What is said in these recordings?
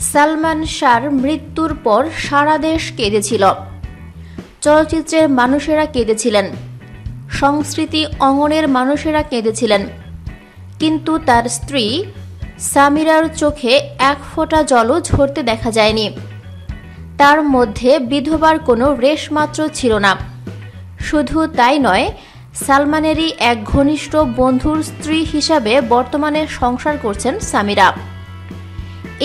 সালমান শাহর মৃত্যুর পর সারা দেশ কেঁদেছিল। চলচ্চিত্রের মানুষেরা কেঁদেছিলেন। সংস্কৃতি অঙ্গনের মানুষেরা কেঁদেছিলেন। কিন্তু তার স্ত্রী সামিরার চোখে এক ফোঁটা জলও ঝরতে দেখা যায়নি। তার মধ্যে বিধবার কোনো রেশমাত্র ছিল না। শুধু তাই নয় সালমানেরই এক ঘনিষ্ঠ বন্ধুর স্ত্রী হিসাবে বর্তমানে সংসার করছেন সামিরা।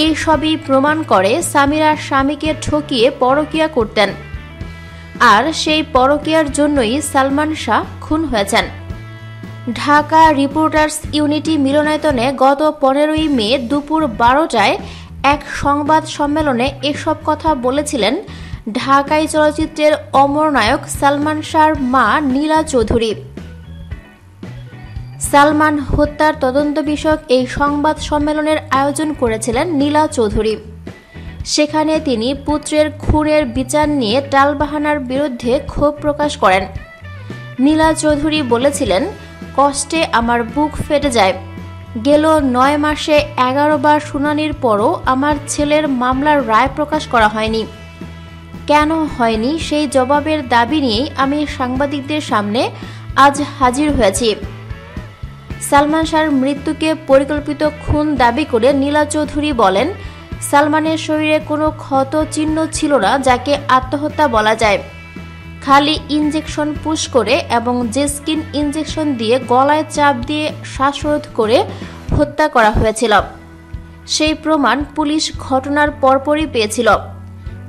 এই সবই প্রমাণ করে সামিরা স্বামীকে ঠকিয়ে পরকিয়া করতেন। আর সেই পরকিয়ার জন্যই সালমান শাহ খুন হয়েছেন। ঢাকা রিপোর্টার্স ইউনিটি মিলনায়তনে গত পনেরোই মে দুপুর বারোটায় এক সংবাদ সম্মেলনে এসব কথা বলেছিলেন ঢাকাই চলচ্চিত্রের অমর নায়ক সালমান শাহর মা নীলা চৌধুরী। সালমান হত্যার তদন্ত বিষয়ক এই সংবাদ সম্মেলনের আয়োজন করেছিলেন নীলা চৌধুরী। সেখানে তিনি পুত্রের খুনের বিচার নিয়ে টালবাহানার বিরুদ্ধে ক্ষোভ প্রকাশ করেন। নীলা চৌধুরী বলেছিলেন, কষ্টে আমার বুক ফেটে যায়। গেল নয় মাসে এগারো বার শুনানির পরও আমার ছেলের মামলার রায় প্রকাশ করা হয়নি। কেন হয়নি সেই জবাবের দাবি নিয়েই আমি সাংবাদিকদের সামনে আজ হাজির হয়েছি। সালমান শাহর মৃত্যুকে পরিকল্পিত খুন দাবি করে নীলা চৌধুরী বলেন, সালমানের শরীরে কোনো ক্ষত চিহ্ন ছিল না যাকে আত্মহত্যা বলা যায়। খালি ইঞ্জেকশন পুশ করে এবং জেস্কিন ইঞ্জেকশন দিয়ে গলায় চাপ দিয়ে শ্বাসরোধ করে হত্যা করা হয়েছিল। সেই প্রমাণ পুলিশ ঘটনার পরপরই পেয়েছিল।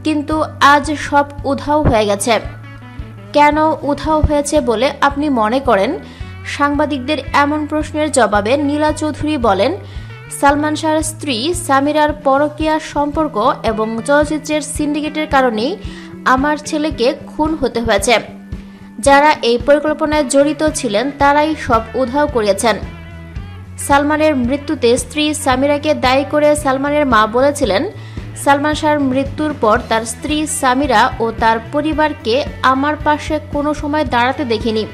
কিন্তু আজ সব উধাও হয়ে গেছে। কেন উধাও হয়েছে বলে আপনি মনে করেন? সাংবাদিকদের এমন প্রশ্নের জবাবে নীলা চৌধুরী বলেন, সালমান শাহর স্ত্রী সামিরার পরকিয়ার সম্পর্ক এবং চলচ্চিত্রের সিন্ডিকেটের কারণেই আমার ছেলেকে খুন হতে হয়েছে। যারা এই পরিকল্পনায় জড়িত ছিলেন, তারাই সব উধাও করিয়েছেন। সালমানের মৃত্যুতে স্ত্রী সামিরাকে দায়ী করে সালমানের মা বলেছিলেন সালমান শাহর মৃত্যুর পর তার স্ত্রী সামিরা ও তার পরিবারকে আমার পাশে কোনো সময় দাঁড়াতে দেখিনি।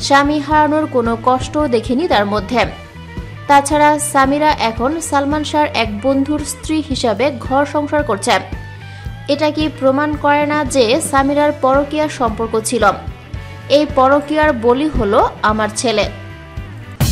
স্বামী হারানোর কোনো কষ্টও দেখিনি তার মধ্যে। তাছাড়া সামিরা এখন সালমান শাহর এক বন্ধুর স্ত্রী হিসাবে ঘর সংসার করছে। এটা কি প্রমাণ করে না যে সামিরার পরকিয়ার সম্পর্ক ছিল? এই পরকিয়ার বলি হলো আমার ছেলে।